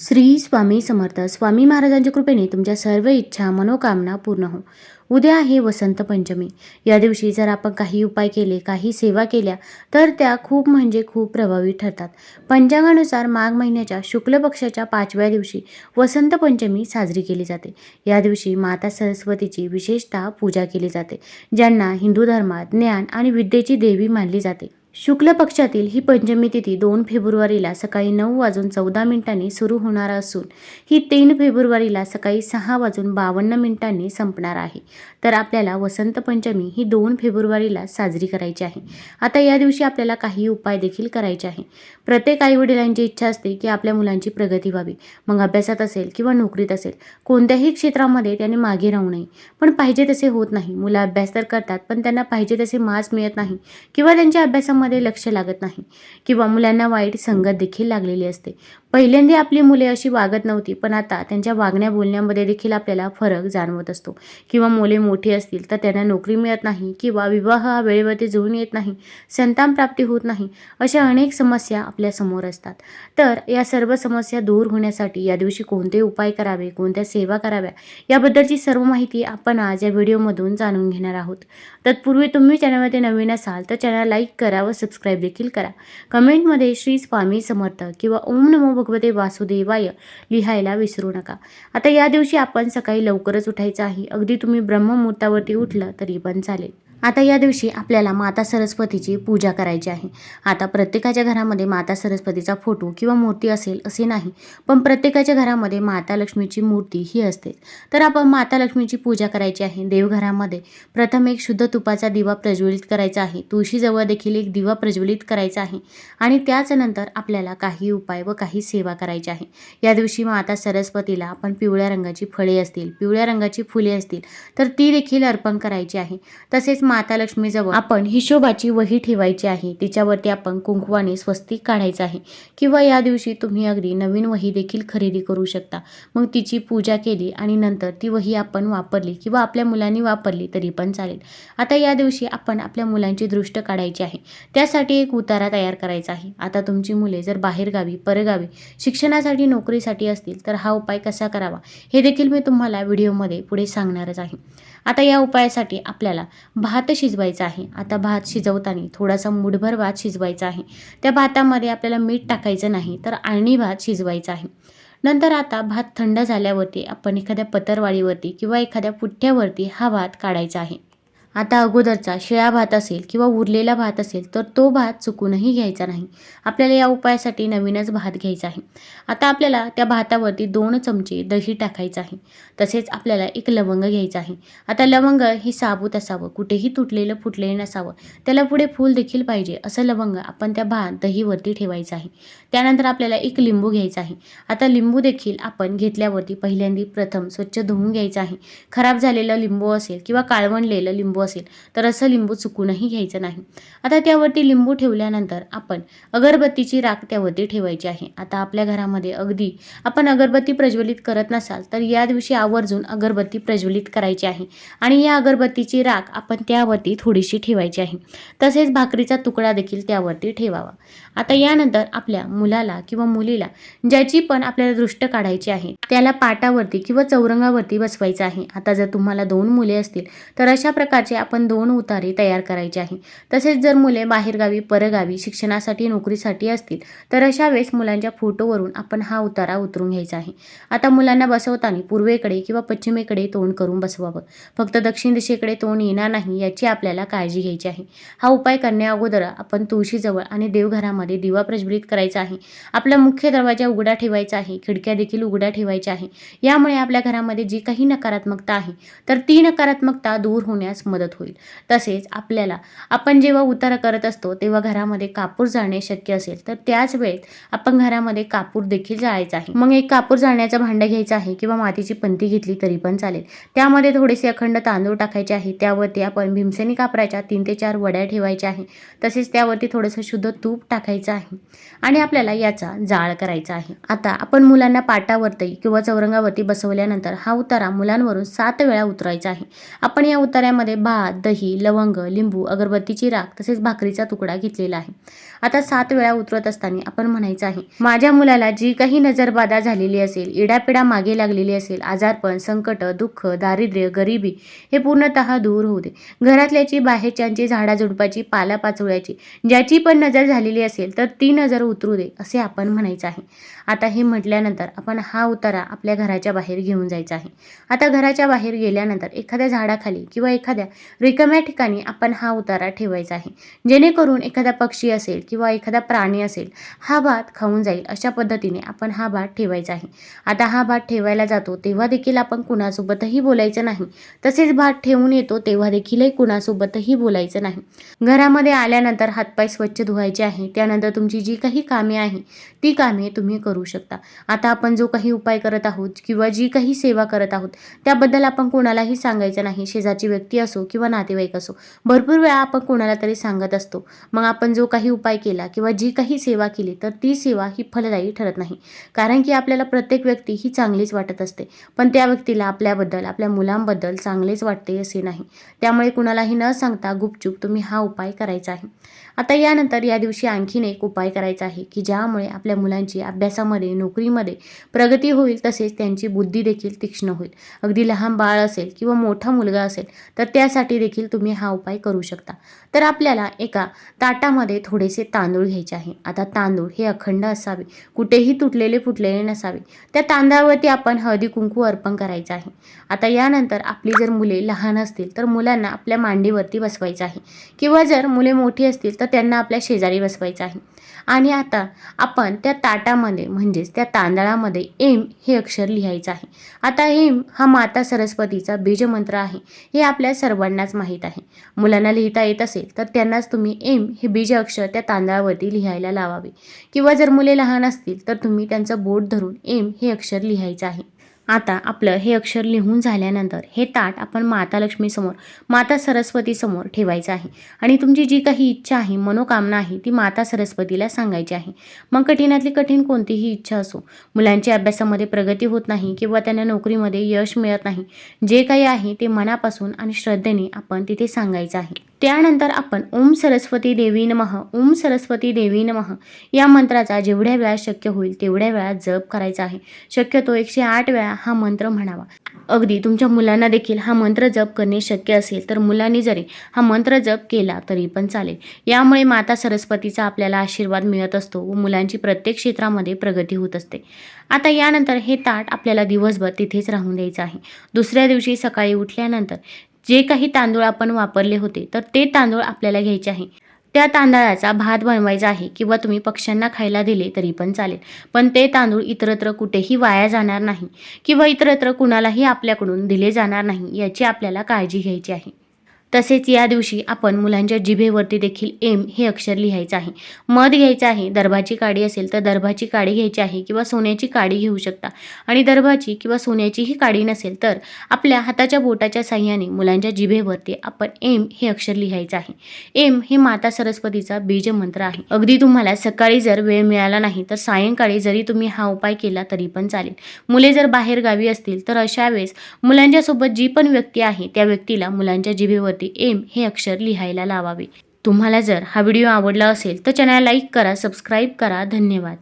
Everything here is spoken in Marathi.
श्री स्वामी समर्थ. स्वामी महाराजांच्या कृपेने तुमच्या सर्व इच्छा मनोकामना पूर्ण हो. उद्या आहे वसंत पंचमी. या दिवशी जर आपण काही उपाय केले काही सेवा केल्या तर त्या खूप म्हणजे खूप प्रभावी ठरतात. पंचांगानुसार माघ महिन्याच्या शुक्ल पक्षाच्या पाचव्या दिवशी वसंत पंचमी साजरी केली जाते. या दिवशी माता सरस्वतीची विशेषतः पूजा केली जाते ज्यांना हिंदू धर्मात ज्ञान आणि विद्येची देवी मानली जाते. शुक्ल पक्षातील ही पंचमी तिथी दोन फेब्रुवारीला सकाळी नऊ वाजून चौदा मिनिटांनी सुरू होणार असून ही तीन फेब्रुवारीला सकाळी सहा वाजून बावन्न मिनिटांनी संपणार आहे. तर आपल्याला वसंत पंचमी ही दोन फेब्रुवारीला साजरी करायची आहे. आता या दिवशी आपल्याला काही उपाय देखील करायचे आहे. प्रत्येक आईवडिलांची इच्छा असते की आपल्या मुलांची प्रगती व्हावी. मग अभ्यासात असेल किंवा नोकरीत असेल कोणत्याही क्षेत्रामध्ये त्यांनी मागे राहू नये. पण पाहिजे तसे होत नाही. मुलं अभ्यास तर करतात पण त्यांना पाहिजे तसे मार्क्स मिळत नाही. किंवा त्यांच्या अभ्यासामध्ये लक्ष लागत नाही. किंवा मुलांना वाईट संगत देखील लागलेली असते. पहिल्यांदा आपली मुले अशी वागत नव्हती पण आता त्यांच्या वागण्या बोलण्यामध्ये देखील आपल्याला फरक जाणवत असतो. किंवा मुले मोठी असतील तर त्यांना नोकरी मिळत नाही किंवा विवाह हा वेळेवरती जुळून येत नाही संतान प्राप्ती होत नाही अशा अनेक समस्या आपल्यासमोर असतात. तर या सर्व समस्या दूर होण्यासाठी या दिवशी कोणते उपाय करावे कोणत्या सेवा कराव्या याबद्दलची सर्व माहिती आपण आज या व्हिडिओमधून जाणून घेणार आहोत. तत्पूर्वी तुम्ही चॅनलमध्ये नवीन असाल तर चॅनल लाईक करा व सबस्क्राईब देखील करा. कमेंटमध्ये श्री स्वामी समर्थ किंवा ओम नमो भगवते वासुदेवाय लिहायला विसरू नका. आता या दिवशी आपण सकाळी लवकरच उठायचं आहे. अगदी तुम्ही ब्रह्ममुहूर्तावरती उठलं तरी पण चालेल. आता या दिवशी आपल्याला माता सरस्वतीची पूजा करायची आहे. आता प्रत्येकाच्या घरामध्ये माता सरस्वतीचा फोटो किंवा मूर्ती असेल असे नाही पण प्रत्येकाच्या घरामध्ये माता लक्ष्मीची मूर्ती ही असते. तर आपण माता लक्ष्मीची पूजा करायची आहे देवघरामध्ये. प्रथम एक शुद्ध तुपाचा दिवा प्रज्वलित करायचा आहे. तुळशीजवळ देखील एक दिवा प्रज्वलित करायचा आहे. आणि त्याच नंतर आपल्याला काही उपाय व काही सेवा करायची आहे. या दिवशी माता सरस्वतीला आपण पिवळ्या रंगाची फळे असतील पिवळ्या रंगाची फुले असतील तर ती देखील अर्पण करायची आहे. तसेच माता लक्ष्मीजवळ आपण हिशोबाची वही ठेवायची आहे. तिच्यावरती आपण कुंकवाने स्वस्तिक काढायचं आहे. किंवा या दिवशी तुम्ही अगदी नवीन वही देखील खरेदी करू शकता. मग तिची पूजा केली आणि नंतर ती वही आपण वापरली किंवा आपल्या मुलांनी वापरली तरी पण चालेल. आता या दिवशी आपण आपल्या मुलांची दृष्ट काढायची आहे. त्यासाठी एक उतारा तयार करायचा आहे. आता तुमची मुले जर बाहेरगावी परगावी शिक्षणासाठी नोकरीसाठी असतील तर हा उपाय कसा करावा हे देखील मी तुम्हाला व्हिडिओमध्ये पुढे सांगणारच आहे. आता या उपायासाठी आपल्याला भात शिजवायचा आहे. आता भात शिजवताना थोडासा मुठभर भात शिजवायचा आहे. त्या भातामध्ये आपल्याला मीठ टाकायचं नाही तर आळणी भात शिजवायचा आहे. नंतर आता भात थंड झाल्यावरती आपण एखाद्या पतरवाळीवरती किंवा एखाद्या पुठ्ठ्यावरती हा भात काढायचा आहे. आता अगोदरचा शिळा भात असेल किंवा उरलेला भात असेल तर तो भात चुकूनही घ्यायचा नाही. आपल्याला या उपायासाठी नवीनच भात घ्यायचा आहे. आता आपल्याला त्या भातावरती दोन चमचे दही टाकायचं आहे. तसेच आपल्याला एक लवंग घ्यायचं आहे. आता लवंग हे साबूत असावं. कुठेही तुटलेलं फुटलेलं नसावं. त्याला पुढे फूल देखील पाहिजे. असं लवंग आपण त्या भात दहीवरती ठेवायचं आहे. त्यानंतर आपल्याला एक लिंबू घ्यायचा आहे. आता लिंबू देखील आपण घेतल्यावरती पहिल्यांदा प्रथम स्वच्छ धुवून घ्यायचं आहे. खराब झालेलं लिंबू असेल किंवा काळवणलेलं लिंबू असेल तर असं लिंबू चुकूनही घ्यायचं नाही. आता त्यावरती लिंबू ठेवल्यानंतर आपण अगरबत्तीची राख त्यावरती ठेवायची आहे. आता आपल्या घरामध्ये अगदी आपण अगरबत्ती प्रज्वलित करत नसाल तर या दिवशी आवर्जून अगरबत्ती प्रज्वलित करायची आहे. आणि या अगरबत्तीची राख आपण त्यावरती थोडीशी ठेवायची आहे. तसेच भाकरीचा तुकडा देखील त्यावरती ठेवावा. आता यानंतर आपल्या मुलाला किंवा मुलीला ज्याची पण आपल्याला दृष्ट काढायची आहे त्याला पाटावरती किंवा चौरंगावरती बसवायचं आहे. आता जर तुम्हाला दोन मुले असतील तर अशा प्रकारचे आपण दोन उतारे तयार करायचे आहे. तसेच जर मुले बाहेरगावी परगावी शिक्षणासाठी नोकरीसाठी असतील तर अशा वेळेस मुलांच्या फोटोवरून आपण हा उतारा उतरून घ्यायचा आहे. आता मुलांना बसवताना पूर्वेकडे किंवा पश्चिमेकडे तोंड करून बसवावं. फक्त दक्षिण दिशेकडे तोंड येणार नाही याची आपल्याला काळजी घ्यायची आहे. हा उपाय करण्या अगोदर आपण तुळशीजवळ आणि देवघरामध्ये दिवा प्रज्वलित करायचा आहे. आपला मुख्य दरवाजा उघडा ठेवायचा आहे. खिडक्या देखील उघड्या ठेवायच्या आहे. यामुळे आपल्या घरामध्ये जी काही नकारात्मकता आहे तर ती नकारात्मकता दूर होण्यास मदत होईल. तसेच आपल्याला आपण जेव्हा उतारा करत असतो तेव्हा घरामध्ये कापूर जाळणे शक्य असेल तर त्याच वेळेत आपण घरामध्ये कापूर देखील जाळायचा आहे. मग एक कापूर जाळण्याचा भांडं घ्यायचं आहे किंवा मातीची पंती घेतली तरी पण चालेल. त्यामध्ये थोडेसे अखंड तांदूळ टाकायचे आहे त्यावरती आपण भीमसेनी कापराच्या तीन ते चार वड्या ठेवायच्या आहे. तसेच त्यावरती थोडंसं शुद्ध तूप टाकायचं आहे आणि आपल्याला याचा जाळ करायचा आहे. आता आपण मुलांना पाटावरती किंवा चौरंगावरती बसवल्यानंतर हा उतारा मुलांवरून सात वेळा उतरायचा आहे. आपण या उतार्यामध्ये भात दही लवंग लिंबू अगरबत्तीची राख तसेच भाकरीचा तुकडा घेतलेला आहे. आता सात वेळा उतरत असताना आपण म्हणायचं आहे माझ्या मुलाला जी काही नजरबाधा झालेली असेल इडापिडा मागे लागलेली असेल आजारपण संकट दुःख दारिद्र्य गरिबी हे पूर्णतः दूर होऊ दे. घरातल्याची बाहेरच्यांची झाडाझुडपाची पालापाचोळ्याची ज्याची पण नजर झालेली असेल तर ती नजर उतरू दे असे आपण म्हणायचं आहे. आता हे म्हटल्यानंतर आपण हा उतारा आपल्या घराच्या बाहेर घेऊन जायचा आहे. आता घराच्या बाहेर गेल्यानंतर एखाद्या झाडाखाली किंवा एखाद्या रिकाम्या ठिकाणी आपण हा उतारा ठेवायचा आहे. जेणेकरून एखादा पक्षी असेल किंवा एखादा प्राणी असेल हा भात खाऊन जाईल अशा पद्धतीने आपण हा भात ठेवायचा आहे. आता हा भात ठेवायला जातो तेव्हा देखील आपण कुणासोबतही बोलायचं नाही. तसेच भात ठेवून येतो तेव्हा देखीलही कुणासोबतही बोलायचं नाही. घरामध्ये आल्यानंतर हातपाय स्वच्छ धुवायचे आहे. त्यानंतर तुमची जी काही कामे आहे ती कामे तुम्ही करू शकता. आता आपण जो काही उपाय करत आहोत किंवा जी काही सेवा करत आहोत त्याबद्दल आपण कोणालाही सांगायचं नाही शेजारची व्यक्ती असो किंवा नातेवाईक असो. भरपूर वेळा आपण कोणाला तरी सांगत असतो. मग आपण जो काही उपाय केला किंवा जी काही सेवा केली तर ती सेवा ही फलदायी ठरत नाही. कारण की आपल्याला प्रत्येक व्यक्ती ही चांगलीच वाटत असते. पण त्या व्यक्तीला आपल्याबद्दल आपल्या मुलांबद्दल चांगलेच वाटते असे नाही. त्यामुळे कुणालाही न सांगता गुपचूप तुम्ही हा उपाय करायचा आहे. आता यानंतर या दिवशी आणखीन एक उपाय करायचा आहे की ज्यामुळे आपल्या मुलांची अभ्यासामध्ये नोकरीमध्ये प्रगती होईल तसेच त्यांची बुद्धी देखील तीक्ष्ण होईल. अगदी लहान बाळ असेल किंवा मोठा मुलगा असेल तर त्यासाठी देखील तुम्ही हा उपाय करू शकता. तर आपल्याला एका ताटामध्ये थोडेसे तांदूळ घ्यायचे आहे. आता तांदूळ हे अखंड असावे. कुठेही तुटलेले फुटलेले नसावे. त्या तांदळावरती आपण हळदी कुंकू अर्पण करायचं आहे. आता यानंतर आपली जर मुले लहान असतील तर मुलांना आपल्या मांडीवरती बसवायचं आहे. किंवा जर मुले मोठी असतील तर त्यांना आपल्या शेजारी बसवायचं आहे. आणि आता आपण त्या ताटामध्ये म्हणजेच त्या तांदळामध्ये एम हे अक्षर लिहायचं आहे. आता एम हा माता सरस्वतीचा बीजमंत्र आहे. हे आपल्या सर्वांनाच माहीत आहे. मुलांना लिहिता येत असेल तर त्यांनाच तुम्ही एम हे बीज अक्षर त्या तांदळावरती लिहायला लावावे. किंवा जर मुले लहान असतील तर तुम्ही त्यांचं बोट धरून एम हे अक्षर लिहायचं आहे. आता आपलं हे अक्षर लिहून झाल्यानंतर हे ताट आपण माता लक्ष्मीसमोर माता सरस्वतीसमोर ठेवायचं आहे. आणि तुमची जी काही इच्छा आहे मनोकामना आहे ती माता सरस्वतीला सांगायची आहे. मग कठीणातली कठीण कोणतीही इच्छा असो मुलांची अभ्यासामध्ये प्रगती होत नाही किंवा त्यांना नोकरीमध्ये यश मिळत नाही जे काही आहे ते मनापासून आणि श्रद्धेने आपण तिथे सांगायचं आहे. त्यानंतर आपण ओम सरस्वती देवी नमः ओम सरस्वती देवी नमः या मंत्राचा जेवढ्या वेळा शक्य होईल तेवढ्या वेळा जप करायचा आहे. शक्यतो एकशे आठ वेळा हा मंत्र म्हणावा. अगदी तुमच्या मुलांना देखील हा मंत्र जप करणे शक्य असेल तर मुलांनी जरी हा मंत्र जप केला तरी पण चालेल. यामुळे माता सरस्वतीचा आपल्याला आशीर्वाद मिळत असतो व मुलांची प्रत्येक क्षेत्रामध्ये प्रगती होत असते. आता यानंतर हे ताट आपल्याला दिवसभर तिथेच राहून द्यायचं आहे. दुसऱ्या दिवशी सकाळी उठल्यानंतर जे काही तांदूळ आपण वापरले होते तर ते तांदूळ आपल्याला घ्यायचे आहे. त्या तांदळाचा भात बनवायचा आहे किंवा तुम्ही पक्ष्यांना खायला दिले तरी पण चालेल. पण ते तांदूळ इतरत्र कुठेही वाया जाणार नाही किंवा इतरत्र कुणालाही आपल्याकडून दिले जाणार नाही याची आपल्याला काळजी घ्यायची आहे. तसेच या दिवशी आपण मुलांच्या जिभेवरती देखील एम हे अक्षर लिहायचं आहे. मध घ्यायचं आहे दर्भाची काडी असेल तर दर्भाची काडी घ्यायची आहे किंवा सोन्याची काडी घेऊ शकता. आणि दर्भाची किंवा सोन्याचीही काडी नसेल तर आपल्या हाताच्या बोटाच्या साह्याने मुलांच्या जिभेवरती आपण एम हे अक्षर लिहायचं आहे. एम हे माता सरस्वतीचा बीजमंत्र आहे. अगदी तुम्हाला सकाळी जर वेळ मिळाला नाही तर सायंकाळी जरी तुम्ही हा उपाय केला तरी पण चालेल. मुले जर बाहेर गावी असतील तर अशा वेळेस मुलांच्यासोबत जी पण व्यक्ती आहे त्या व्यक्तीला मुलांच्या जिभेवरती एम हे अक्षर लिहायला लावावे. तुम्हाला जर हा व्हिडिओ आवडला असेल तर चॅनल लाईक करा सबस्क्राईब करा. धन्यवाद.